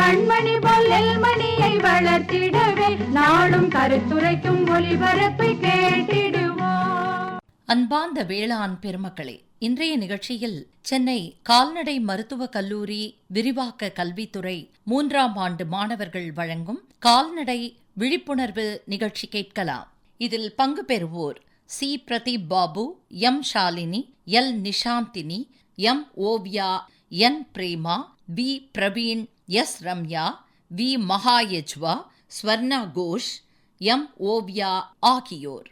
கண்மணி பொல்லில் மணியை வளர்த்திடவே நாளும் கருத்துரைக்கும் ஒளிபரப்பை கேட்டிடுவோம். அன்பாந்த வேளாண் பெருமக்களே இன்றைய நிகழ்ச்சியில் சென்னை கால்நடை மருத்துவக் கல்லூரி விரிவாக்க கல்வித்துறை மூன்றாம் ஆண்டு மாணவர்கள் வழங்கும் கால்நடை விழிப்புணர்வு நிகழ்ச்சி கேட்கலாம். இதில் பங்கு பெறுவோர் C. Pradeep Babu M. Shalini L. Nishanthini M. Oviya N. Prema V Praveen S Ramya V Mahayajva Swarna Ghosh M Oviya ஆகியோர்.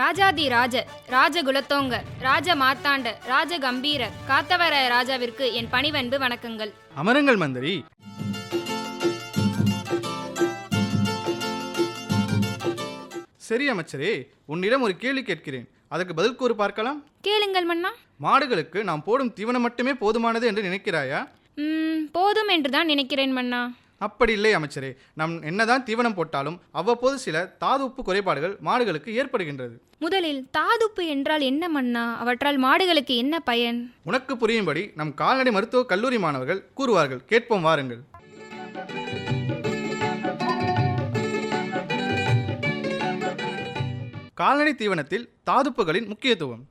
ராஜாதி ராஜ ராஜகுலத்தோங்க ராஜ மார்த்தாண்ட ராஜ கம்பீர காத்தவர ராஜாவிற்கு என் பணிவன்பு வணக்கங்கள். அமருங்கள் மந்திரி. சரி அமைச்சரே உன்னிடம் ஒரு கேள்வி கேட்கிறேன். அதற்கு பதில் கூறு பார்க்கலாம்? கேளுங்கள் மன்னா. மாடுகளுக்கு நாம் போடும் தீவனம் மட்டுமே போதுமானது என்று நினைக்கிறாயா? ம், போதும் என்றுதான் நினைக்கிறேன் மன்னா. அப்படி இல்லை அமைச்சரே. நாம் என்னதான் தீவனம் போட்டாலும் அவ்வப்போது சில தாது உப்பு குறைபாடுகள் மாடுகளுக்கு ஏற்படுகின்றது. முதலில் தாதுப்பு என்றால் என்ன மன்னா? அவற்றால் மாடுகளுக்கு என்ன பயன்? உனக்கு புரியும்படி நம் கால்நடை மருத்துவ கல்லூரி மாணவர்கள் கூறுவார்கள். கேட்போம் வாருங்கள். கால்நடை தீவனத்தில் தாதுப்புகளின் முக்கியத்துவம்.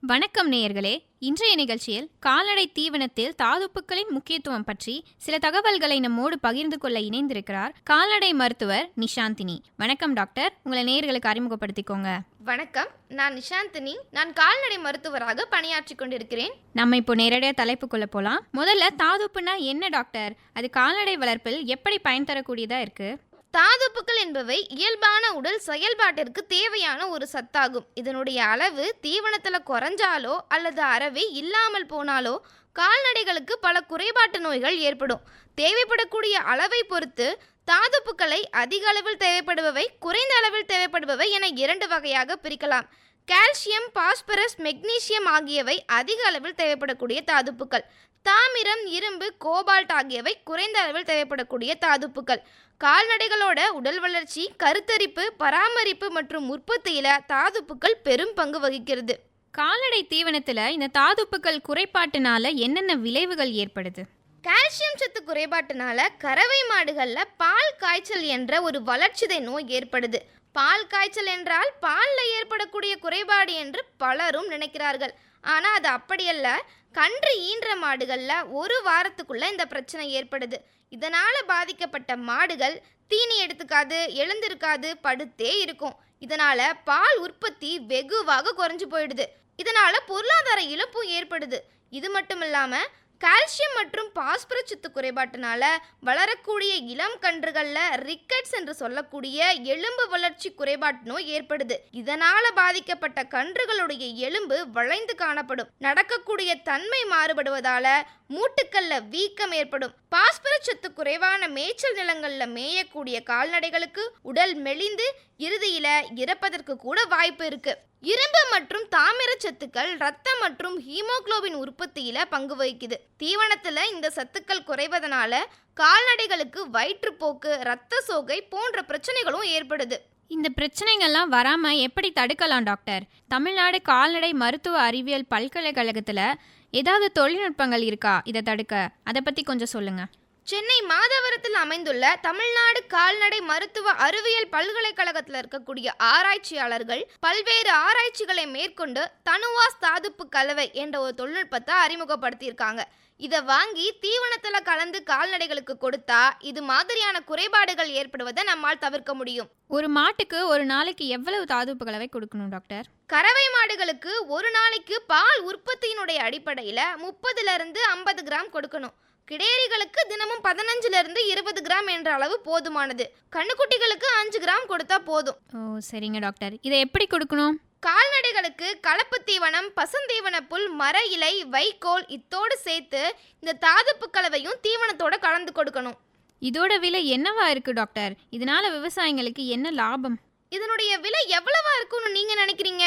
வணக்கம் நேயர்களே. இன்றைய நிகழ்ச்சியில் கால்நடை தீவனத்தில் தாதுப்புக்களின் முக்கியத்துவம் பற்றி சில தகவல்களை நம்மோடு பகிர்ந்து கொள்ள இணைந்திருக்கிறார் கால்நடை மருத்துவர் நிஷாந்தினி. வணக்கம் டாக்டர். உங்களை நேயர்களுக்கு அறிமுகப்படுத்திக்கோங்க. வணக்கம். நான் நிஷாந்தினி. நான் கால்நடை மருத்துவராக பணியாற்றிக் கொண்டிருக்கிறேன். நம்ம இப்போ நேரடியாக தலைப்புக்குள்ள போகலாம் முதல்ல தாதுப்புனா என்ன டாக்டர்? அது கால்நடை வளர்ப்பில் எப்படி பயன் தரக்கூடியதா இருக்கு? தாதுப்புக்கள் என்பவை இயல்பான உடல் செயல்பாட்டிற்கு தேவையான ஒரு சத்தாகும். இதனுடைய அளவு தீவனத்தில் குறைஞ்சாலோ அல்லது அறவே இல்லாமல் போனாலோ கால்நடைகளுக்கு பல குறைபாட்டு நோய்கள் ஏற்படும். தேவைப்படக்கூடிய அளவை பொறுத்து தாதுப்புக்களை அதிக அளவில் தேவைப்படுபவை குறைந்த அளவில் தேவைப்படுபவை என இரண்டு வகையாக பிரிக்கலாம். கால்சியம் பாஸ்பரஸ் மெக்னீசியம் ஆகியவை அதிக அளவில் தேவைப்படக்கூடிய தாதுப்புக்கள். தாமிரம் இரும்பு கோபால்ட் ஆகியவை குறைந்த அளவில் தேவைப்படக்கூடிய தாதுப்புக்கள் கால்நடைகளோட உடல் வளர்ச்சி கருத்தரிப்பு பராமரிப்பு மற்றும் உற்பத்தியில தாதுப்புக்கள் பெரும் பங்கு வகிக்கிறது. கால்நடை தீவனத்துல இந்த தாதுப்புக்கள் குறைபாட்டினால என்னென்ன விளைவுகள் ஏற்படுது? கால்சியம் சத்து குறைபாட்டினால கறவை மாடுகள்ல பால் காய்ச்சல் என்ற ஒரு வளர்ச்சிதை நோய் ஏற்படுது. பால் காய்ச்சல் என்றால் பாலில் ஏற்படக்கூடிய குறைபாடு என்று பலரும் நினைக்கிறார்கள். ஆனால் அது அப்படியல்ல. கன்று ஈன்ற மாடுகளில் ஒரு வாரத்துக்குள்ளே இந்த பிரச்சனை ஏற்படுது. இதனால் பாதிக்கப்பட்ட மாடுகள் தீனி எடுத்துக்காது எழுந்திருக்காது படுத்தே இருக்கும். இதனால் பால் உற்பத்தி வெகுவாக குறைஞ்சு போயிடுது. இதனால் பொருளாதார இழப்பும் ஏற்படுது. இது மட்டும் இல்லாமல் கால்சியம் மற்றும் பாஸ்பரஸ் சத்து குறைபாட்டினால வளரக்கூடிய இளம் கன்றுகளில் ரிக்கெட்ஸ் என்று சொல்லக்கூடிய எலும்பு வளர்ச்சி குறைபாட்டு நோய் ஏற்படுது. இதனால பாதிக்கப்பட்ட கன்றுகளுடைய எலும்பு வளைந்து காணப்படும். நடக்கக்கூடிய தன்மை மாறுபடுவதால மூட்டுக்கல்ல வீக்கம் ஏற்படும். பாஸ்பரஸ் சத்து குறைவான மேய்ச்சல் நிலங்களில் மேயக்கூடிய கால்நடைகளுக்கு உடல் மெலிந்து இறுதியில இறப்பதற்கு கூட வாய்ப்பு இருக்கு. இரும்பு மற்றும் தாமிர சத்துக்கள் ரத்தம் மற்றும் ஹீமோகுளோபின் உற்பத்தியில பங்கு வகிக்குது. தீவனத்துல இந்த சத்துக்கள் குறைவதனால கால்நடைகளுக்கு வயிற்றுப்போக்கு இரத்த சோகை போன்ற பிரச்சனைகளும் ஏற்படுது. இந்த பிரச்சனைகள்லாம் வராம எப்படி தடுக்கலாம் டாக்டர்? தமிழ்நாடு கால்நடை மருத்துவ அறிவியல் பல்கலைக்கழகத்துல ஏதாவது தொழில்நுட்பங்கள் இருக்கா? இதை தடுக்க. அதை பத்தி கொஞ்சம் சொல்லுங்க. சென்னை மாதவரத்தில் அமைந்துள்ள தமிழ்நாடு கால்நடை மருத்துவ அறிவியல் பல்கலைக்கழகத்தில் இருக்கக்கூடிய ஆராய்ச்சியாளர்கள் பல்வேறு ஆராய்ச்சிகளை மேற்கொண்டு தனுவாஸ் தாதுப்பு கலவை என்ற ஒரு தொழில்நுட்பத்தை அறிமுகப்படுத்தியிருக்காங்க. இதை வாங்கி தீவனத்தில் கலந்து கால்நடைகளுக்கு கொடுத்தா இது மாதிரியான குறைபாடுகள் ஏற்படுவதை நம்மால் தவிர்க்க முடியும். ஒரு மாட்டுக்கு ஒரு நாளைக்கு எவ்வளவு தாதுப்பு கலவை கொடுக்கணும் டாக்டர்? கறவை மாடுகளுக்கு ஒரு நாளைக்கு பால் உற்பத்தியினுடைய அடிப்படையில் முப்பதுல இருந்து ஐம்பது கிராம் கொடுக்கணும். கிடேரிகளுக்கு தினமும் பதினஞ்சுல இருந்து இருபது கிராம் என்ற அளவு போதுமானது. கண்ணுக்குட்டிகளுக்கு அஞ்சு கிராம் கொடுத்தா போதும். ஓ சரிங்க டாக்டர். இதை எப்படி கொடுக்கணும்? கால்நடைகளுக்கு கலப்பு தீவனம் பசுந்தீவன புல் மர இலை வைக்கோல் இத்தோடு சேர்த்து இந்த தாதுப்பு கலவையும் தீவனத்தோட கலந்து கொடுக்கணும். இதோட விலை என்னவா இருக்கு டாக்டர்? இதனால விவசாயிங்களுக்கு என்ன லாபம்? இதனுடைய விலை எவ்வளவா இருக்கும்னு நீங்க நினைக்கிறீங்க?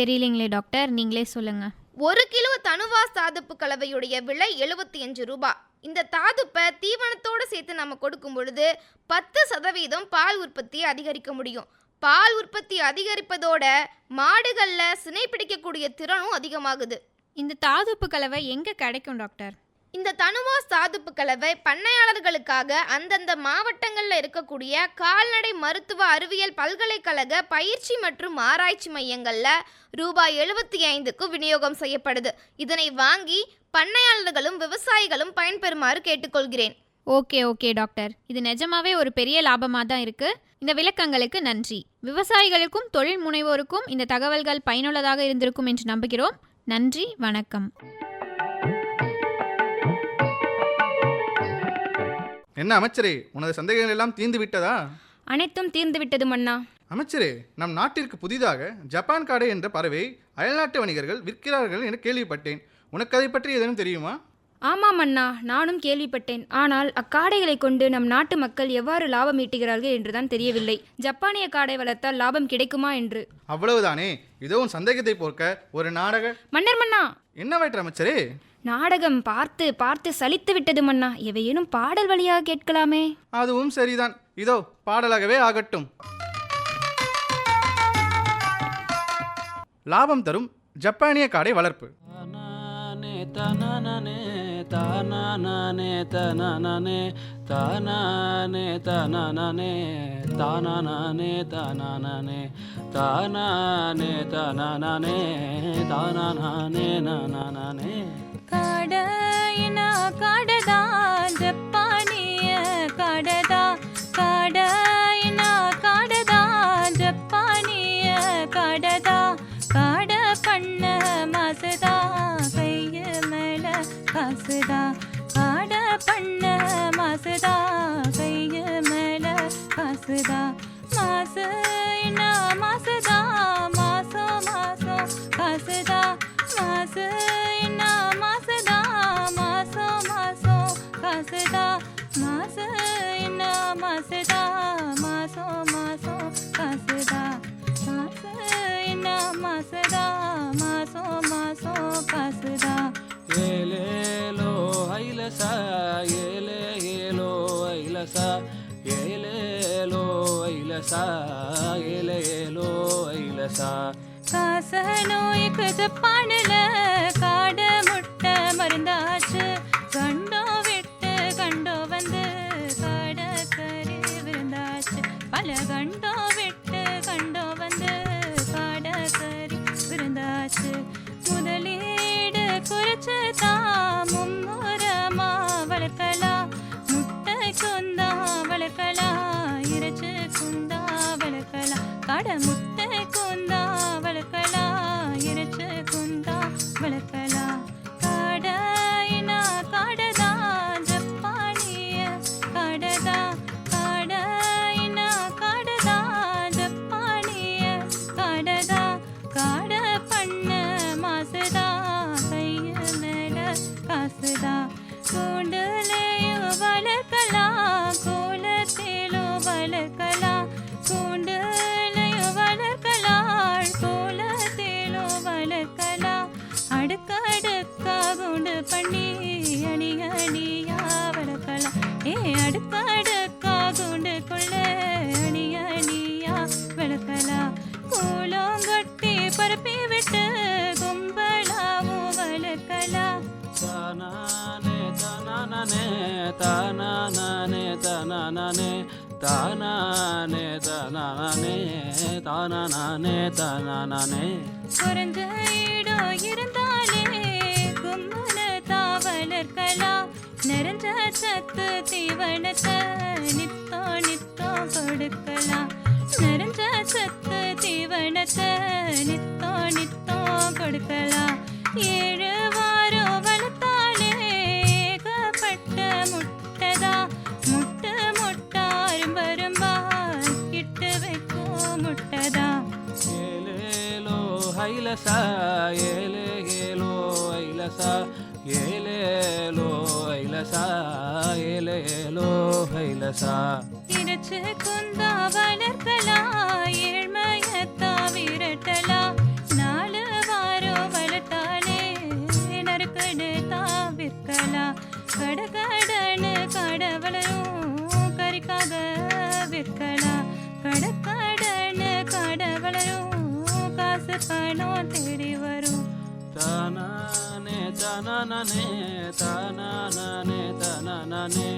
தெரியலைங்களே டாக்டர். நீங்களே சொல்லுங்க. ஒரு கிலோ தனுவாஸ் தாதுப்பு கலவையுடைய விலை எழுபத்தி அஞ்சு ரூபாய் இந்த தாதுப்பை தீவனத்தோடு சேர்த்து நம்ம கொடுக்கும் பொழுது பத்து சதவீதம் பால் உற்பத்தி அதிகரிக்க முடியும். பால் உற்பத்தி அதிகரிப்பதோட மாடுகளில் சினை பிடிக்கக்கூடிய திறனும் அதிகமாகுது. இந்த தாதுப்பு கலவை எங்க கிடைக்கும் டாக்டர்? இந்த தனுவாஸ் தாதுப்பு கலவை பண்ணையாளர்களுக்காக அந்தந்த மாவட்டங்களில் இருக்கக்கூடிய கால்நடை மருத்துவ அறிவியல் பல்கலைக்கழக பயிற்சி மற்றும் ஆராய்ச்சி மையங்களில் ரூபாய் எழுபத்தி ஐந்துக்கு விநியோகம் செய்யப்படுது. இதனை வாங்கி பண்ணையாளர்களும் விவசாயிகளும் பயன்பெறுமாறு கேட்டுக்கொள்கிறேன். Okay okay doctor. இது நிஜமாவே ஒரு பெரிய லாபமாக தான் இருக்கு. இந்த விளக்கங்களுக்கு நன்றி. விவசாயிகளுக்கும் தொழில் முனைவோருக்கும் இந்த தகவல்கள் பயனுள்ளதாக இருந்திருக்கும் என்று நம்புகிறோம். நன்றி வணக்கம். என்ன அமைச்சரே உனது சந்தேகங்கள் எல்லாம் தீர்ந்து விட்டதா? அனைத்தும் தீர்ந்து விட்டது மன்னா அமைச்சரே நம் நாட்டிற்கு புதிதாக ஜப்பான் காடை என்ற பறவை அயல்நாட்டு வணிகர்கள் விற்கிறார்கள் என கேள்விப்பட்டேன். உனக்கு அதை பற்றி ஏதேனும் தெரியுமா? ஆமாம் அண்ணா நானும் கேள்விப்பட்டேன். ஆனால் அக்காடைகளை கொண்டு நம் நாட்டு மக்கள் எவ்வாறு லாபம் ஈட்டுகிறார்கள் என்றுதான் தெரியவில்லை. ஜப்பானிய காடை வளர்த்தால் லாபம் கிடைக்குமா என்று. அவ்வளவுதானே. இதோ உன் சந்தேகத்தை போர்க்க ஒரு நாடக மன்னர் மன்னா! என்னவாயிற்று அமைச்சரே? நாடகம் பார்த்து பார்த்து சலித்து விட்டது மன்னா. எவையேனும் பாடல் வழியாக கேட்கலாமே. அதுவும் சரிதான். இதோ பாடலாகவே ஆகட்டும். லாபம் தரும் ஜப்பானிய காடை வளர்ப்பு. தனனே தானே தனனே தானே தனனே தானனே தனனே தானே தனனே தானனே நனனே கடனா கடதா ஜப்பானிய கடதா கட பண்ண மாசுதா கைய மேல காசுதா. மாசு என்ன மாசுதா? மாசம் மாசம் காசுதா. மாசு என்ன மாசுதா? மாசம் மாசம் காசுதா. மாசு என்ன மாசுதா? மாசம் மாசம் காசுதா. மாசு என்ன மாசுதா? மாசம் மாசம் காசுதா. ஏலே ஏலோ ஐலசா ஏலேலோ ஐலச ஏலேலோ ஐலசா. காச நோய்க்கு ஜப்பானில் காட முட்டை மருந்தாச்சு கண்டோ விட்டு கண்டோ வந்து காட கறி விருந்தாச்சு. பல கண்டோ வளக்கலா கடமுத்த கொந்தா வளக்கலா இறைச்ச கொந்தா வளக்கலா பண்ணி அணி அணியா வளர்க்கலாம் ஏ அடுக்கடுக்கா குண்டுக்குள்ள அணி அணியா வளர்க்கலாம் கூலம் கட்டி பரப்பி விட்டு கும்பலாவும் வளர்க்கலாம் தானானே தானானே தானானே தானானே தானானே தானானே தானானே தானானே. குறைஞ்ச இடம் தான் வளர்க்கலாம் நிறைஞ்ச சத்து தீவனத்தை நித்தோ நித்தோ கொடுக்கலாம். நிறைஞ்ச சத்து தீவனத்தை நித்தோ நித்தோ கொடுக்கலாம். ஏழு வாரம் வளர்த்தாலே ஏகப்பட்ட முட்டைதா. முட்டு முட்டாரும் வரும்பா கிட்டு வைக்கும் முட்டைதா. ஏலேலோ ஹைலசா ஏலே ஏலோ ஐலசா. ஏலேலோ ஐலசா ஏலேலோ ஐலசா. இறைச்சு குந்தா வளர்த்தலா ஏழ்மையத்தா விரட்டலா. நாலு வாரோ வளர்த்தாலே நறுக்கடு தாவிற்கலா கடகடனு கடவளையும் கறிக்காக விற்கலா. கடக்கடனு கடவளையும் காசு பணம் தெரிவ தானே தானே தானே தானே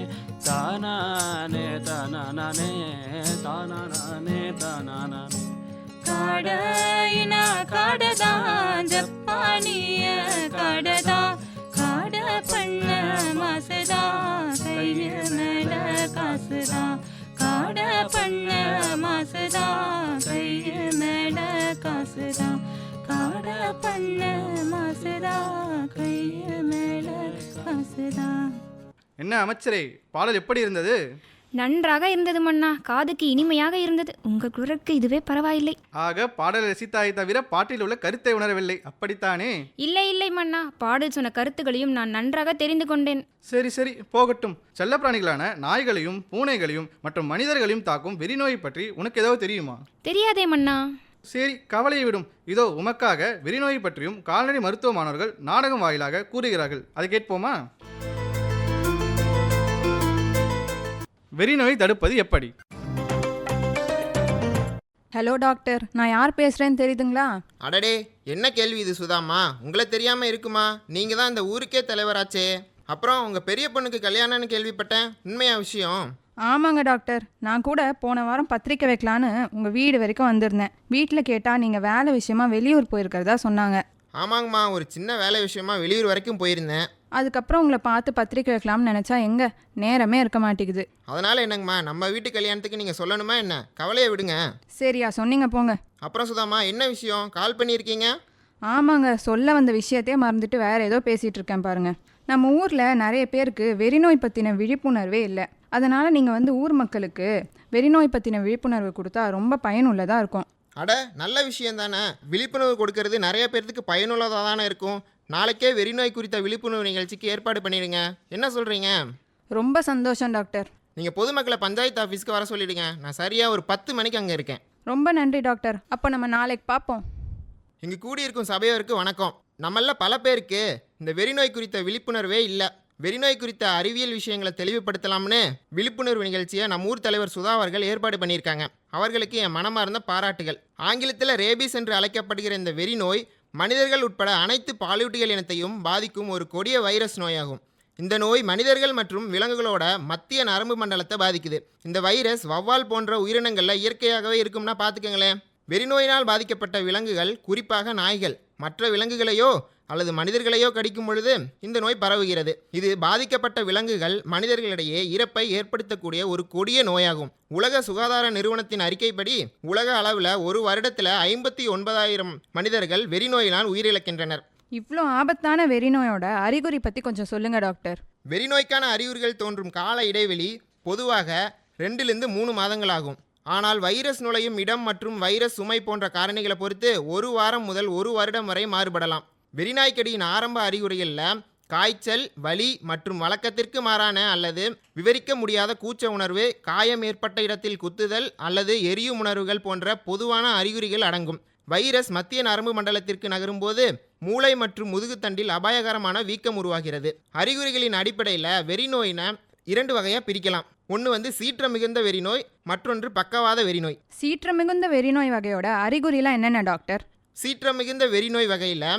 தானே தானே தானே தானே காடையினா காடதா ஜப்பானிய காடதா காட பண்ண மாசதா கையில மேல காசுதா காட பண்ண மாசதா கையில மேல காசுதா. காட பண்ண மாசுதா கைய மேல காசுதா என்ன அமைச்சரே பாடல் எப்படி இருந்தது? நன்றாக இருந்தது மன்னா காதுக்கு இனிமையாக இருந்தது. உங்கள் குரலுக்கு இதுவே பரவாயில்லை. ஆக பாடலை ரசித்தாயை தவிர பாட்டில் உள்ள கருத்தை உணரவில்லை. அப்படித்தானே? இல்லை இல்லை மன்னா பாடல் சொன்ன கருத்துகளையும் நான் நன்றாக தெரிந்து கொண்டேன். சரி சரி போகட்டும். செல்லப்பிராணிகளான நாய்களையும் பூனைகளையும் மற்றும் மனிதர்களையும் தாக்கும் வெறிநோய் பற்றி உனக்கு ஏதாவது தெரியுமா? தெரியாதே மன்னா. சரி கவலையை விடும். இதோ உமக்காக வெறிநோய் பற்றியும் கால்நடை மருத்துவ மாணவர்கள் நாடகம் வாயிலாக கூறுகிறார்கள். அதை கேட்போமா? வெறிநோய் தடுப்பது எப்படி? ஹலோ டாக்டர் நான் யார் பேசுகிறேன்னு தெரியுதுங்களா? அடடே என்ன கேள்வி இது சுதாம்மா? உங்களை தெரியாம இருக்குமா? நீங்க தான் இந்த ஊருக்கே தலைவராச்சே. அப்புறம் உங்க பெரிய பொண்ணுக்கு கல்யாணம்னு கேள்விப்பட்டேன். உண்மையா விஷயம்? ஆமாங்க டாக்டர். நான் கூட போன வாரம் பத்திரிக்கை வைக்கலான்னு உங்கள் வீடு வரைக்கும் வந்திருந்தேன். வீட்டில் கேட்டால் நீங்கள் வேலை விஷயமா வெளியூர் போயிருக்கிறதா சொன்னாங்க. ஆமாங்கம்மா ஒரு சின்ன வேலை விஷயமா வெளியூர் வரைக்கும் போயிருந்தேன். அதுக்கப்புறம் உங்களை பார்த்து பத்திரிக்கை வைக்கலாம்னு நினச்சா எங்கே? நேரமே இருக்க மாட்டேங்குது. அதனால என்னங்கம்மா நம்ம வீட்டு கல்யாணத்துக்கு நீங்க சொல்லணுமா என்ன? கவலையை விடுங்க. சரியா சொன்னீங்க போங்க. அப்புறம் சுதாம்மா என்ன விஷயம்? கால் பண்ணியிருக்கீங்க? ஆமாங்க சொல்ல வந்த விஷயத்தையே மறந்துட்டு வேற ஏதோ பேசிகிட்டு இருக்கேன் பாருங்க. நம்ம ஊரில் நிறைய பேருக்கு வெறிநோய் பற்றின விழிப்புணர்வே இல்லை. அதனால் நீங்கள் வந்து ஊர் மக்களுக்கு வெறிநோய் பற்றின விழிப்புணர்வு கொடுத்தா ரொம்ப பயனுள்ளதாக இருக்கும். அட நல்ல விஷயம் தானே. விழிப்புணர்வு கொடுக்கறது நிறைய பேர்த்துக்கு பயனுள்ளதாக தானே இருக்கும். நாளைக்கே வெறிநோய் குறித்த விழிப்புணர்வு நிகழ்ச்சிக்கு ஏற்பாடு பண்ணிடுங்க. என்ன சொல்கிறீங்க ரொம்ப சந்தோஷம் டாக்டர். நீங்கள் பொதுமக்களை பஞ்சாயத்து ஆஃபீஸ்க்கு வர சொல்லிடுங்க. நான் சரியாக ஒரு பத்து மணிக்கு அங்கே இருக்கேன். ரொம்ப நன்றி டாக்டர். அப்போ நம்ம நாளைக்கு பார்ப்போம் இங்கு கூடியிருக்கும் சபையோருக்கு வணக்கம். நம்மள பல பேருக்கு இந்த வெறிநோய் குறித்த விழிப்புணர்வே இல்லை. வெறிநோய் குறித்த அறிவியல் விஷயங்களை தெளிவுபடுத்தலாம்னு விழிப்புணர்வு நிகழ்ச்சியை நம்ம ஊர் தலைவர் சுதா அவர்கள் ஏற்பாடு பண்ணியிருக்காங்க. அவர்களுக்கு என் மனமார்ந்த பாராட்டுகள். ஆங்கிலத்தில் ரேபிஸ் என்று அழைக்கப்படுகிற இந்த வெறிநோய் மனிதர்கள் உட்பட அனைத்து பாலூட்டிகள் இனத்தையும் பாதிக்கும் ஒரு கொடிய வைரஸ் நோயாகும். இந்த நோய் மனிதர்கள் மற்றும் விலங்குகளோட மத்திய நரம்பு மண்டலத்தை பாதிக்குது. இந்த வைரஸ் வவ்வால் போன்ற உயிரினங்களில் இயற்கையாகவே இருக்கும்னா பார்த்துக்கங்களேன் வெறிநோயினால் பாதிக்கப்பட்ட விலங்குகள் குறிப்பாக நாய்கள். மற்ற விலங்குகளையோ அல்லது மனிதர்களையோ கடிக்கும் பொழுது இந்த நோய் பரவுகிறது. இது பாதிக்கப்பட்ட விலங்குகள் மனிதர்களிடையே இறப்பை ஏற்படுத்தக்கூடிய ஒரு கொடிய நோயாகும். உலக சுகாதார நிறுவனத்தின் அறிக்கைப்படி உலக அளவில் ஒரு வருடத்தில் ஐம்பத்தி ஒன்பதாயிரம் மனிதர்கள் வெறிநோயினால் உயிரிழக்கின்றனர். இவ்வளோ ஆபத்தான வெறிநோயோட அறிகுறி பற்றி கொஞ்சம் சொல்லுங்கள் டாக்டர். வெறிநோய்க்கான அறிகுறிகள் தோன்றும் கால இடைவெளி பொதுவாக ரெண்டிலிருந்து மூணு மாதங்கள் ஆகும் ஆனால் வைரஸ் நுழையும் இடம் மற்றும் வைரஸ் சுமை போன்ற காரணிகளை பொறுத்து ஒரு வாரம் முதல் ஒரு வருடம் வரை மாறுபடலாம். வெறிநாய்க்கடியின் ஆரம்ப அறிகுறிகளில் காய்ச்சல் வலி மற்றும் வழக்கத்திற்கு மாறான அல்லது விவரிக்க முடியாத கூச்ச உணர்வு காயம் ஏற்பட்ட இடத்தில் குத்துதல் அல்லது எரியும் உணர்வுகள் போன்ற பொதுவான அறிகுறிகள் அடங்கும். வைரஸ் மத்திய நரம்பு மண்டலத்திற்கு நகரும்போது மூளை மற்றும் முதுகுத்தண்டில் அபாயகரமான வீக்கம் உருவாகிறது. அறிகுறிகளின் அடிப்படையில் வெறிநோயினை இரண்டு வகையாக பிரிக்கலாம். ஒன்று வந்து சீற்றம் மிகுந்த வெறிநோய் மற்றொன்று பக்கவாத வெறிநோய். சீற்றம் மிகுந்த வெறிநோய் வகையோட அறிகுறிலாம் என்னென்ன டாக்டர்? சீற்றம் மிகுந்த வெறிநோய் வகையில்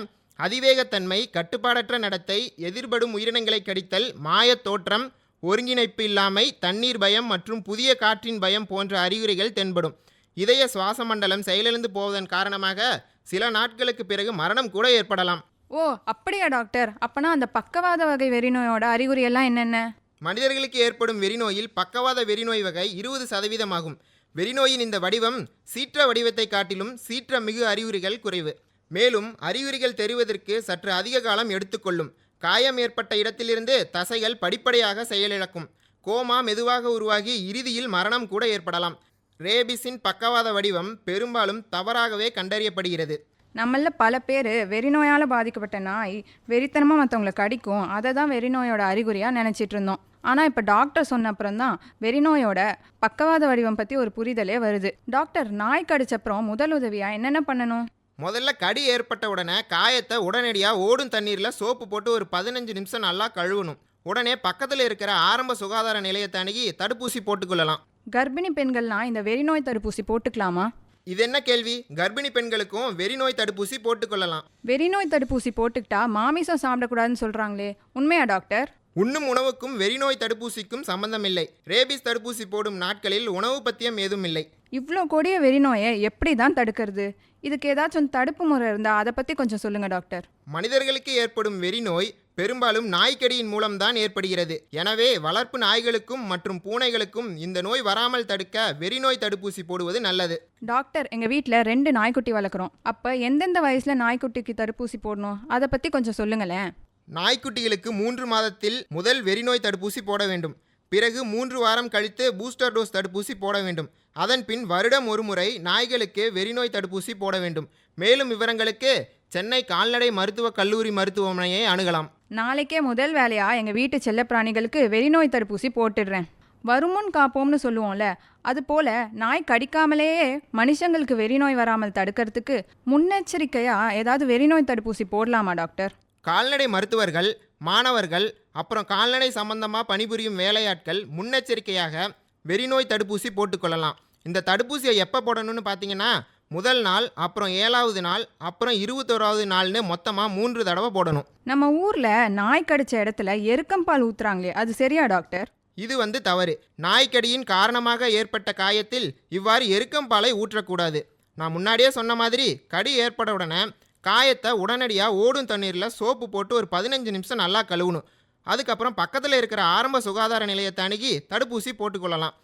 அதிவேகத்தன்மை கட்டுப்பாடற்ற நடத்தை எதிர்படும் உயிரினங்களை கடித்தல் மாயத் தோற்றம் ஒருங்கிணைப்பு இல்லாமை தண்ணீர் பயம் மற்றும் புதிய காற்றின் பயம் போன்ற அறிகுறிகள் தென்படும். இதய சுவாச மண்டலம் செயலிழந்து போவதன் காரணமாக சில நாட்களுக்கு பிறகு மரணம் கூட ஏற்படலாம். ஓ அப்படியா டாக்டர்? அப்பனா அந்த பக்கவாத வகை வெறிநோயோட அறிகுறி எல்லாம் என்னென்ன? மனிதர்களுக்கு ஏற்படும் வெறிநோயில் பக்கவாத வெறிநோய் வகை இருபது சதவீதமாகும். வெறிநோயின் இந்த வடிவம் சீற்ற வடிவத்தை காட்டிலும் சீற்ற மிகு அறிகுறிகள் குறைவு. மேலும் அறிகுறிகள் தெரிவதற்கு சற்று அதிக காலம் எடுத்துக்கொள்ளும். காயம் ஏற்பட்ட இடத்திலிருந்து தசைகள் படிப்படியாக செயலிழக்கும். கோமா மெதுவாக உருவாகி இறுதியில் மரணம் கூட ஏற்படலாம். ரேபிஸின் பக்கவாத வடிவம் பெரும்பாலும் தவறாகவே கண்டறியப்படுகிறது. நம்மள பல பேர் வெறிநோயால் பாதிக்கப்பட்ட நாய் வெறித்தனமாக மற்றவங்களை கடிக்கும் அதை தான் வெறிநோயோட அறிகுறியாக நினச்சிட்டு இருந்தோம். ஆனால் இப்போ டாக்டர் சொன்ன அப்புறம் தான் வெறிநோயோட பக்கவாத வடிவம் பற்றி ஒரு புரிதலே வருது. டாக்டர் நாய் கடிச்சப்புறம் முதல் உதவியாக என்னென்ன பண்ணணும்? முதல்ல கடி ஏற்பட்ட உடனே காயத்தை உடனடியாக ஓடும் தண்ணீரில் சோப்பு போட்டு ஒரு பதினஞ்சு நிமிஷம் நல்லா கழுவணும். உடனே பக்கத்தில் இருக்கிற ஆரம்ப சுகாதார நிலையத்தை அணுகி தடுப்பூசி போட்டுக்கொள்ளலாம். கர்ப்பிணி பெண்கள்லாம் இந்த வெறிநோய் தடுப்பூசி போட்டுக்கலாமா? இது என்ன கேள்வி? கர்ப்பிணி பெண்களுக்கும் வெறிநோய் தடுப்பூசி போட்டுக்கொள்ளலாம். வெறிநோய் தடுப்பூசி போட்டுக்கிட்டா மாமிசம் சாப்பிடக்கூடாதுன்னு சொல்கிறாங்களே உண்மையா டாக்டர்? உண்ணும் உணவுக்கும் வெறிநோய் தடுப்பூசிக்கும் சம்பந்தமில்லை. ரேபிஸ் தடுப்பூசி போடும் நாட்களில் உணவு பத்தியம் ஏதும் இல்லை இவ்வளோ கொடிய வெறிநோயை எப்படி தான் தடுக்கிறது? இதுக்கு ஏதாச்சும் தடுப்பு முறை இருந்தால் அதை பற்றி கொஞ்சம் சொல்லுங்கள் டாக்டர். மனிதர்களுக்கு ஏற்படும் வெறிநோய் பெரும்பாலும் நாய்க்கடியின் மூலம்தான் ஏற்படுகிறது. எனவே வளர்ப்பு நாய்களுக்கும் மற்றும் பூனைகளுக்கும் இந்த நோய் வராமல் தடுக்க வெறிநோய் தடுப்பூசி போடுவது நல்லது. டாக்டர் எங்கள் வீட்டில் ரெண்டு நாய்க்குட்டி வளர்க்குறோம். அப்போ எந்தெந்த வயசில் நாய்க்குட்டிக்கு தடுப்பூசி போடணும்? அதை பற்றி கொஞ்சம் சொல்லுங்களேன். நாய்க்குட்டிகளுக்கு மூன்று மாதத்தில் முதல் வெறிநோய் தடுப்பூசி போட வேண்டும். பிறகு மூன்று வாரம் கழித்து பூஸ்டர் டோஸ் தடுப்பூசி போட வேண்டும். அதன் பின் வருடம் ஒரு முறை நாய்களுக்கு வெறிநோய் தடுப்பூசி போட வேண்டும். மேலும் விவரங்களுக்கு சென்னை கால்நடை மருத்துவக் கல்லூரி மருத்துவமனையை அணுகலாம். நாளைக்கே முதல் வேலையாக எங்கள் வீட்டு செல்லப்பிராணிகளுக்கு வெறிநோய் தடுப்பூசி போட்டுடுறேன். வருமுன் காப்போம்னு சொல்லுவோம்ல அது போல நாய் கடிக்காமலேயே மனுஷங்களுக்கு வெறிநோய் வராமல் தடுக்கிறதுக்கு முன்னெச்சரிக்கையாக ஏதாவது வெறிநோய் தடுப்பூசி போடலாமா டாக்டர்? கால்நடை மருத்துவர்கள் மாணவர்கள் அப்புறம் கால்நடை சம்பந்தமாக பணிபுரியும் வேலையாட்கள் முன்னெச்சரிக்கையாக வெறிநோய் தடுப்பூசி போட்டுக்கொள்ளலாம் இந்த தடுப்பூசியை எப்போ போடணும்னு பார்த்தீங்கன்னா முதல் நாள் அப்புறம் ஏழாவது நாள் அப்புறம் இருபத்தோராவது நாள்னு மொத்தமாக மூன்று தடவை போடணும். நம்ம ஊரில் நாய் கடிச்ச இடத்துல எருக்கம்பால் ஊத்துறாங்களே அது சரியா டாக்டர்? இது வந்து தவறு. நாய்க்கடியின் காரணமாக ஏற்பட்ட காயத்தில் இவ்வாறு எருக்கம்பாலை ஊற்றக்கூடாது. நான் முன்னாடியே சொன்ன மாதிரி கடி ஏற்பட உடனே காயத்தை உடனடியாக ஓடும் தண்ணீரில் சோப்பு போட்டு ஒரு பதினஞ்சு நிமிஷம் நல்லா கழுவணும். அதுக்கப்புறம் பக்கத்தில் இருக்கிற ஆரம்ப சுகாதார நிலையத்தை அணுகி தடுப்பூசி போட்டுக்கொள்ளலாம்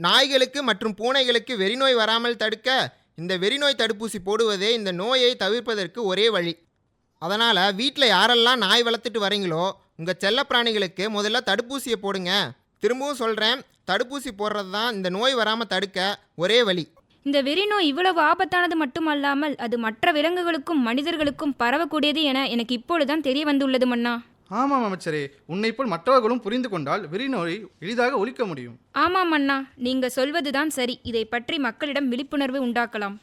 நாய்களுக்கு மற்றும் பூனைகளுக்கு வெறிநோய் வராமல் தடுக்க இந்த வெறிநோய் தடுப்பூசி போடுவதே இந்த நோயை தவிர்ப்பதற்கு ஒரே வழி. அதனால் வீட்டில் யாரெல்லாம் நாய் வளர்த்துட்டு வரீங்களோ உங்கள் செல்லப்பிராணிகளுக்கு முதல்ல தடுப்பூசியை போடுங்க. திரும்பவும் சொல்கிறேன் தடுப்பூசி போடுறது தான் இந்த நோய் வராமல் தடுக்க ஒரே வழி. இந்த வெறிநோய் இவ்வளவு ஆபத்தானது மட்டுமல்லாமல் அது மற்ற விலங்குகளுக்கும் மனிதர்களுக்கும் பரவக்கூடியது என எனக்கு இப்பொழுதுதான் தெரிய வந்துள்ளது மன்னா. ஆமாம் அமைச்சரே உன்னை போல் மற்றவர்களும் புரிந்து கொண்டால் வெறிநோயை எளிதாக ஒழிக்க முடியும். ஆமாம் அண்ணா நீங்க சொல்வதுதான் சரி. இதை பற்றி மக்களிடம் விழிப்புணர்வு உண்டாக்கலாம்.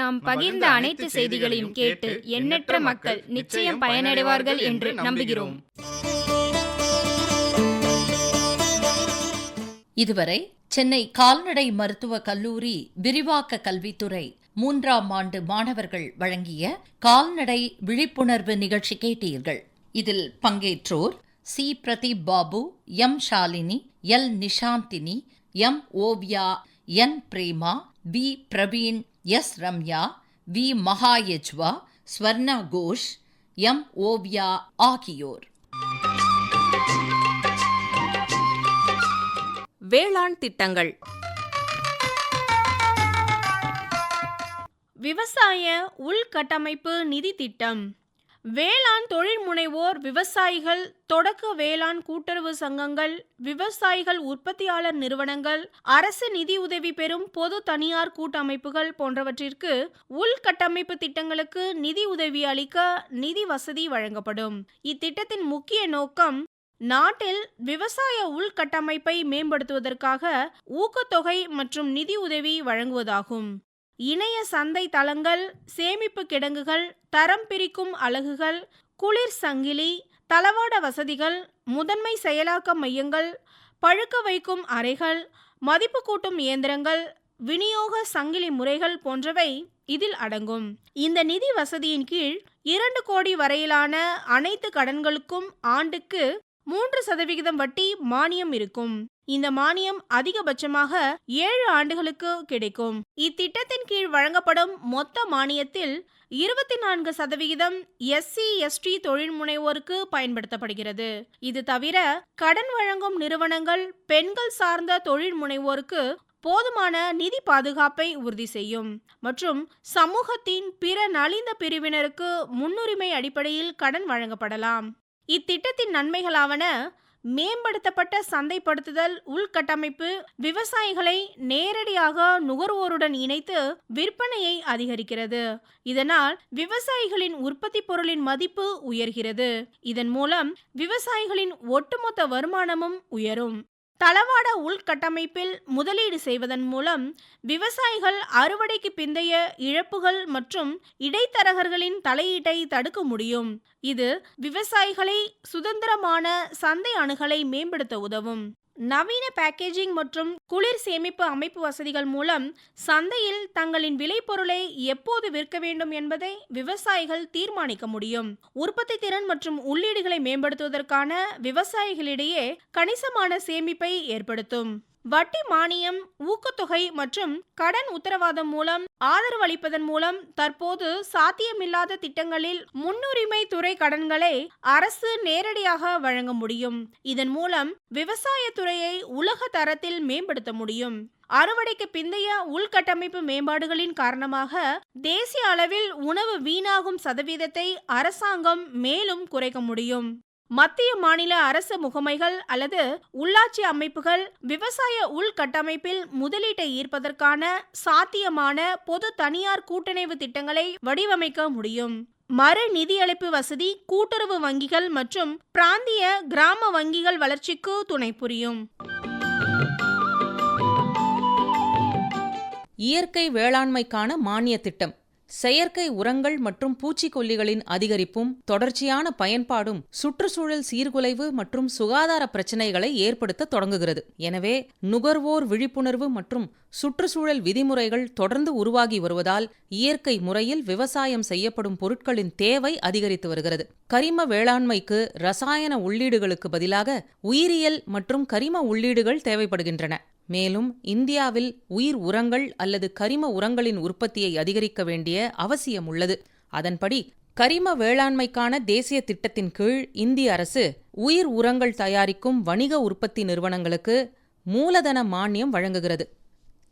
நாம் பகிர்ந்த அனைத்து செய்திகளையும் கேட்டு எண்ணற்ற மக்கள் நிச்சயம் பயனடைவார்கள் என்று நம்புகிறோம். இதுவரை சென்னை கால்நடை மருத்துவக் கல்லூரி விரிவாக்க கல்வித்துறை மூன்றாம் ஆண்டு மாணவர்கள் வழங்கிய கால்நடை விழிப்புணர்வு நிகழ்ச்சி கேட்டீர்கள். இதில் பங்கேற்றோர் C. Pradeep Babu M. Shalini L. Nishanthini M. Oviya N. Prema V. Praveen S. Ramya V. Mahayajva Swarna Ghosh M. Oviya ஆகியோர். வேளாண் திட்டங்கள். விவசாய உள்கட்டமைப்பு நிதி திட்டம். வேளாண் தொழில் முனைவோர் விவசாயிகள் தொடக்க வேளாண் கூட்டுறவு சங்கங்கள் விவசாயிகள் உற்பத்தியாளர் நிறுவனங்கள் அரசு நிதியுதவி பெறும் பொது தனியார் கூட்டமைப்புகள் போன்றவற்றிற்கு உள்கட்டமைப்பு திட்டங்களுக்கு நிதி உதவி அளிக்க நிதி வசதி வழங்கப்படும். இத்திட்டத்தின் முக்கிய நோக்கம் நாட்டில் விவசாய உள்கட்டமைப்பை மேம்படுத்துவதற்காக ஊக்கத்தொகை மற்றும் நிதி உதவி வழங்குவதாகும். இணைய சந்தை தளங்கள் சேமிப்பு கிடங்குகள் தரம் பிரிக்கும் அலகுகள் குளிர் சங்கிலி தளவாட வசதிகள் முதன்மை செயலாக்க மையங்கள் பழுக்க வைக்கும் அறைகள் மதிப்பு கூட்டும் இயந்திரங்கள் விநியோக சங்கிலி முறைகள் போன்றவை இதில் அடங்கும். இந்த நிதி வசதியின் கீழ் இரண்டு கோடி வரையிலான அனைத்து கடன்களுக்கும் ஆண்டுக்கு மூன்று சதவிகிதம் வட்டி மானியம் இருக்கும். இந்த மானியம் அதிகபட்சமாக ஏழு ஆண்டுகளுக்கு கிடைக்கும். இத்திட்டத்தின் கீழ் வழங்கப்படும் மொத்த மானியத்தில் இருபத்தி நான்கு சதவிகிதம் எஸ்சி எஸ்டி தொழில் முனைவோருக்கு பயன்படுத்தப்படுகிறது. இது தவிர கடன் வழங்கும் நிறுவனங்கள் பெண்கள் சார்ந்த தொழில் முனைவோருக்கு போதுமான நிதி பாதுகாப்பை உறுதி செய்யும். மற்றும் சமூகத்தின் பிற நலிந்த பிரிவினருக்கு முன்னுரிமை அடிப்படையில் கடன் வழங்கப்படலாம். இத்திட்டத்தின் நன்மைகளாவன மேம்படுத்தப்பட்ட சந்தைப்படுத்துதல் உள்கட்டமைப்பு விவசாயிகளை நேரடியாக நுகர்வோருடன் இணைத்து விற்பனையை அதிகரிக்கிறது. இதனால் விவசாயிகளின் உற்பத்தி பொருளின் மதிப்பு உயர்கிறது. இதன் மூலம் விவசாயிகளின் ஒட்டுமொத்த வருமானமும் உயரும். தளவாட உள்கட்டமைப்பில் முதலீடு செய்வதன் மூலம் விவசாயிகள் அறுவடைக்கு பிந்தைய இழப்புகள் மற்றும் இடைத்தரகர்களின் தலையீட்டை தடுக்க முடியும். இது விவசாயிகளை சுதந்திரமான சந்தை அணுகலை மேம்படுத்த உதவும். நவீன பேக்கேஜிங் மற்றும் குளிர் சேமிப்பு அமைப்பு வசதிகள் மூலம் சந்தையில் தங்களின் விளைபொருளை எப்போது விற்க வேண்டும் என்பதை விவசாயிகள் தீர்மானிக்க முடியும். உற்பத்தி திறன் மற்றும் உள்ளீடுகளை மேம்படுத்துவதற்கான விவசாயிகளிடையே கணிசமான சேமிப்பை ஏற்படுத்தும். வட்டி மானியம் ஊக்கத்தொகை மற்றும் கடன் உத்தரவாதம் மூலம் ஆதரவளிப்பதன் மூலம் தற்போது சாத்தியமில்லாத திட்டங்களில் முன்னுரிமை துறை கடன்களை அரசு நேரடியாக வழங்க முடியும். இதன் மூலம் விவசாய துறையை உலக தரத்தில் மேம்படுத்த முடியும். அறுவடைக்கு பிந்தைய உள்கட்டமைப்பு மேம்பாடுகளின் காரணமாக தேசிய அளவில் உணவு வீணாகும் சதவீதத்தை அரசாங்கம் மேலும் குறைக்க முடியும். மத்திய மாநில அரசு முகமைகள் அல்லது உள்ளாட்சி அமைப்புகள் விவசாய உள்கட்டமைப்பில் முதலீட்டை ஈர்ப்பதற்கான சாத்தியமான பொது தனியார் கூட்டணைவு திட்டங்களை வடிவமைக்க முடியும். மறு நிதியளிப்பு வசதி கூட்டுறவு வங்கிகள் மற்றும் பிராந்திய கிராம வங்கிகள் வளர்ச்சிக்கு துணை புரியும். இயற்கை வேளாண்மைக்கான மானிய திட்டம். செயற்கை உரங்கள் மற்றும் பூச்சிக்கொல்லிகளின் அதிகரிப்பும் தொடர்ச்சியான பயன்பாடும் சுற்றுச்சூழல் சீர்குலைவு மற்றும் சுகாதார பிரச்சினைகளை ஏற்படுத்த தொடங்குகிறது. எனவே நுகர்வோர் விழிப்புணர்வு மற்றும் சுற்றுச்சூழல் விதிமுறைகள் தொடர்ந்து உருவாகி வருவதால் இயற்கை முறையில் விவசாயம் செய்யப்படும் பொருட்களின் தேவை அதிகரித்து வருகிறது. கரிம வேளாண்மைக்கு ரசாயன உள்ளீடுகளுக்கு பதிலாக உயிரியல் மற்றும் கரிம உள்ளீடுகள் தேவைப்படுகின்றன. மேலும் இந்தியாவில் உயிர் உரங்கள் அல்லது கரிம உரங்களின் உற்பத்தியை அதிகரிக்க வேண்டிய அவசியம் உள்ளது அதன்படி கரிம வேளாண்மைக்கான தேசிய திட்டத்தின் கீழ் இந்திய அரசு உயிர் உரங்கள் தயாரிக்கும் வணிக உற்பத்தி நிறுவனங்களுக்கு மூலதன மானியம் வழங்குகிறது.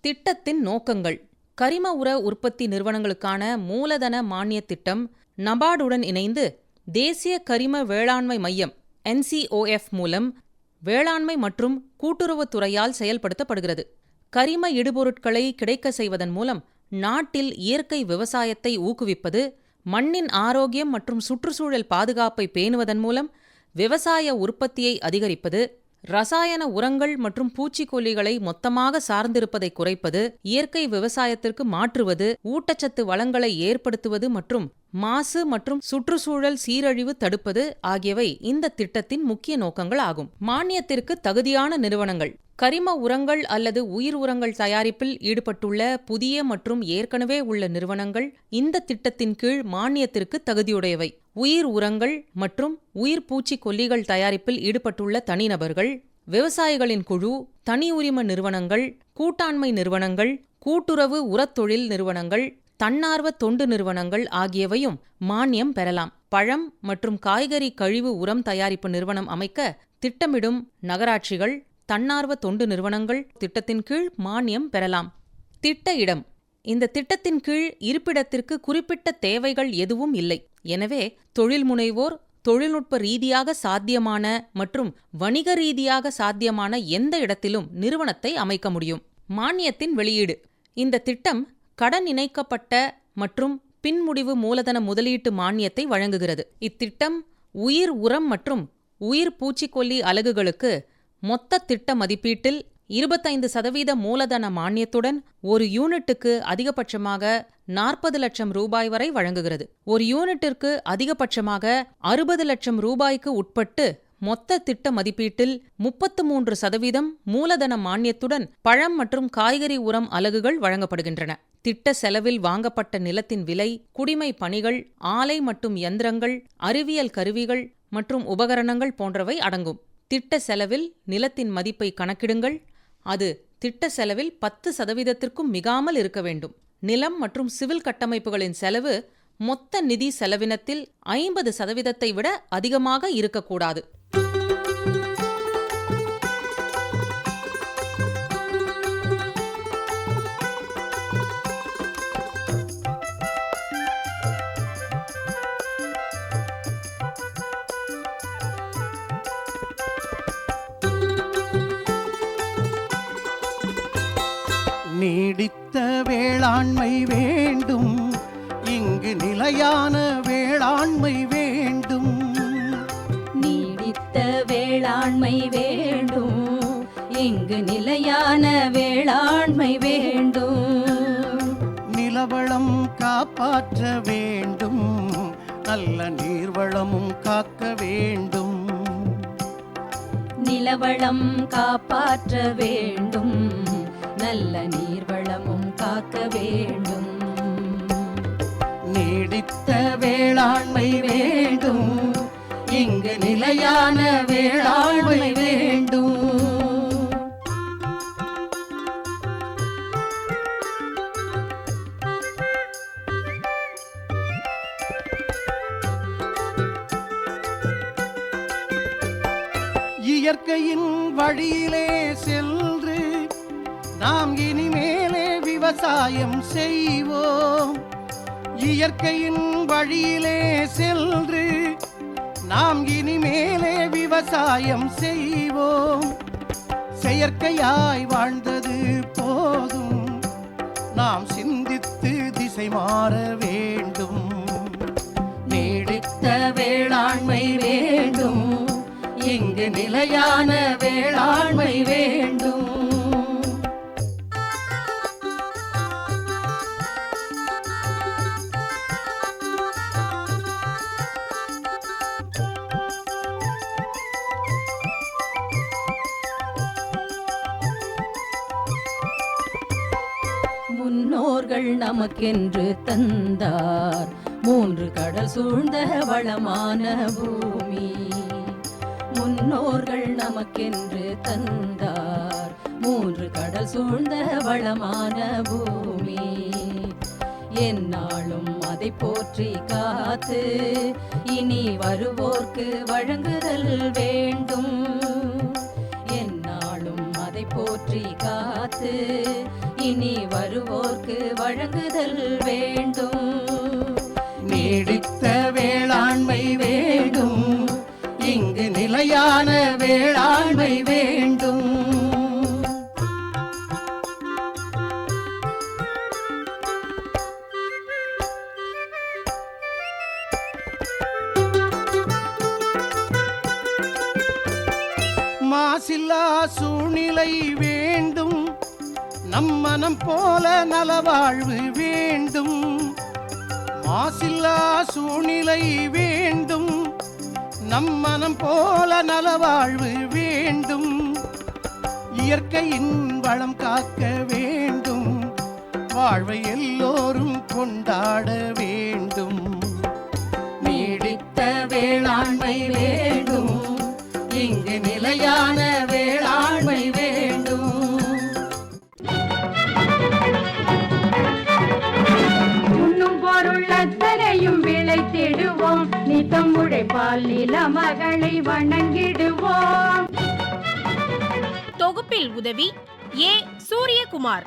திட்டத்தின் நோக்கங்கள். கரிம உர உற்பத்தி நிறுவனங்களுக்கான மூலதன மானிய திட்டம் நபார்டுடன் இணைந்து தேசிய கரிம வேளாண்மை மையம் என்சிஓஎஃப் மூலம் வேளாண்மை மற்றும் கூட்டுறவுத் துறையால் செயல்படுத்தப்படுகிறது. கரிம இடுபொருட்களை கிடைக்க செய்வதன் மூலம் நாட்டில் இயற்கை விவசாயத்தை ஊக்குவிப்பது மண்ணின் ஆரோக்கியம் மற்றும் சுற்றுச்சூழல் பாதுகாப்பை பேணுவதன் மூலம் விவசாய உற்பத்தியை அதிகரிப்பது ரசாயன உரங்கள் மற்றும் பூச்சிக்கொல்லிகளை மொத்தமாக சார்ந்திருப்பதை குறைப்பது இயற்கை விவசாயத்திற்கு மாற்றுவது ஊட்டச்சத்து வளங்களை ஏற்படுத்துவது மற்றும் மாசு மற்றும் சுற்றுச்சூழல் சீரழிவு தடுப்பது ஆகியவை இந்த திட்டத்தின் முக்கிய நோக்கங்கள் ஆகும். மானியத்திற்கு தகுதியான நிறுவனங்கள். கரிம உரங்கள் அல்லது உயிர் உரங்கள் தயாரிப்பில் ஈடுபட்டுள்ள புதிய மற்றும் ஏற்கனவே உள்ள நிறுவனங்கள் இந்த திட்டத்தின் கீழ் மானியத்திற்கு தகுதியுடையவை. உயிர் உரங்கள் மற்றும் உயிர் பூச்சிக்கொல்லிகள் தயாரிப்பில் ஈடுபட்டுள்ள தனிநபர்கள் விவசாயிகளின் குழு தனி உரிம நிறுவனங்கள் கூட்டாண்மை நிறுவனங்கள் கூட்டுறவு உரத்தொழில் நிறுவனங்கள் தன்னார்வ தொண்டு நிறுவனங்கள் ஆகியவையும் மானியம் பெறலாம். பழம் மற்றும் காய்கறி கழிவு உரம் தயாரிப்பு நிறுவனம் அமைக்க திட்டமிடும் நகராட்சிகள் தன்னார்வ தொண்டு நிறுவனங்கள் திட்டத்தின் கீழ் மானியம் பெறலாம். திட்ட இடம். இந்த திட்டத்தின் கீழ் இருப்பிடத்திற்கு குறிப்பிட்ட தேவைகள் எதுவும் இல்லை. எனவே தொழில் முனைவோர் தொழில்நுட்ப ரீதியாக சாத்தியமான மற்றும் வணிக ரீதியாக சாத்தியமான எந்த இடத்திலும் நிறுவனத்தை அமைக்க முடியும். மானியத்தின் வெளியீடு. இந்த திட்டம் கடன் இணைக்கப்பட்ட மற்றும் பின்முடிவு மூலதன முதலீட்டு மானியத்தை வழங்குகிறது. இத்திட்டம் உயிர் உரம் மற்றும் உயிர் பூச்சிக்கொல்லி அலகுகளுக்கு மொத்த திட்ட மதிப்பீட்டில் இருபத்தைந்து சதவீத மூலதன மானியத்துடன் ஒரு யூனிட்டுக்கு அதிகபட்சமாக நாற்பது லட்சம் ரூபாய் வரை வழங்குகிறது. ஒரு யூனிட்டிற்கு அதிகபட்சமாக அறுபது லட்சம் ரூபாய்க்கு உட்பட்டு மொத்த திட்ட மதிப்பீட்டில் முப்பத்து மூன்று சதவீதம் மூலதன மானியத்துடன் பழம் மற்றும் காய்கறி உரம் அலகுகள் வழங்கப்படுகின்றன. திட்ட செலவில் வாங்கப்பட்ட நிலத்தின் விலை குடிமை பணிகள் ஆலை மற்றும் எந்திரங்கள் அறிவியல் கருவிகள் மற்றும் உபகரணங்கள் போன்றவை அடங்கும். திட்ட செலவில் நிலத்தின் மதிப்பை கணக்கிடுங்கள். அது திட்ட செலவில் பத்து சதவீதத்திற்கும் மிகாமல் இருக்க வேண்டும். நிலம் மற்றும் சிவில் கட்டமைப்புகளின் செலவு மொத்த நிதி செலவினத்தில் ஐம்பது சதவீதத்தை விட அதிகமாக இருக்கக்கூடாது. வேளாண்மை வேண்டும். இங்கு நிலையான வேளாண்மை வேண்டும். நீடித்த வேளாண்மை வேண்டும். இங்கு நிலையான வேளாண்மை வேண்டும். நிலவளம் காப்பாற்ற வேண்டும். நல்ல நீர்வளமும் காக்க வேண்டும். நிலவளம் காப்பாற்ற வேண்டும். நல்ல நீர்வளமும் காக்க வேண்டும். நீடித்த வேளாண்மை வேண்டும். இங்கு நிலையான வேளாண்மை வேண்டும். இயற்கையின் வழியிலே சென்று நாம் இனிமேலே விவசாயம் செய்வோம். இயற்கையின் வழியிலே சென்று நாம் இனிமேலே விவசாயம் செய்வோம். செயற்கையாய் வாழ்ந்தது போதும். நாம் சிந்தித்து திசை மாற வேண்டும். நீடித்த வேளாண்மை வேண்டும். இங்கு நிலையான வேளாண்மை வேண்டும். முன்னோர்கள் நமக்கென்று தந்தார். மூன்று கடல் சூழ்ந்த வளமான பூமி. முன்னோர்கள் நமக்கென்று தந்தார். மூன்று கடல் சூழ்ந்த வளமான பூமி. என்னாலும் அதை போற்றி காத்து இனி வருவோர்க்கு வழங்குதல் வேண்டும். போற்றி காத்து இனி வருவோர்க்கு வழங்குதல் வேண்டும். நீடித்த வேளாண்மை வேண்டும் இங்கு நிலையான வேளாண்மை வேண்டும். மாசில்லா சூழ்நிலை வேண்டும். நம் மனம் போல நலவாழ்வு வேண்டும். மாசில்லா சூழ்நிலை வேண்டும். நம் மனம் போல நலவாழ்வு வேண்டும். இயற்கையின் வளம் காக்க வேண்டும். வாழ்வை எல்லோரும் கொண்டாட வேண்டும். நீடித்த வேளாண்மை வேண்டும். இங்கு நிலையான வேளாண்மை வேண்டும். உண்ணும் பொருள் அத்தனையும் விளைத்திடுவோம் நித்தம் உழைப்பால் நில மகளை வணங்கிடுவோம். தொகுப்பில் உதவி ஏ சூரியகுமார்.